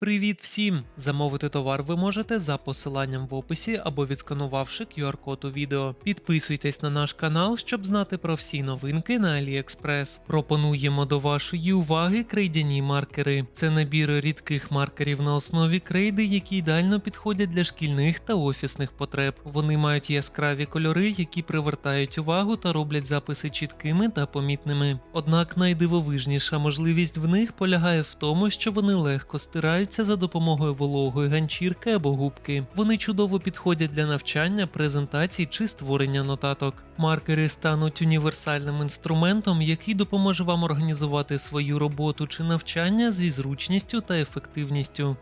Привіт всім! Замовити товар ви можете за посиланням в описі або відсканувавши QR-код у відео. Підписуйтесь на наш канал, щоб знати про всі новинки на AliExpress. Пропонуємо до вашої уваги крейдяні маркери. Це набір рідких маркерів на основі крейди, які ідеально підходять для шкільних та офісних потреб. Вони мають яскраві кольори, які привертають увагу та роблять записи чіткими та помітними. Однак найдивовижніша можливість в них полягає в тому, що вони легко стираються за допомогою вологої ганчірки або губки. Вони чудово підходять для навчання, презентацій чи створення нотаток. Маркери стануть універсальним інструментом, який допоможе вам організувати свою роботу чи навчання зі зручністю та ефективністю.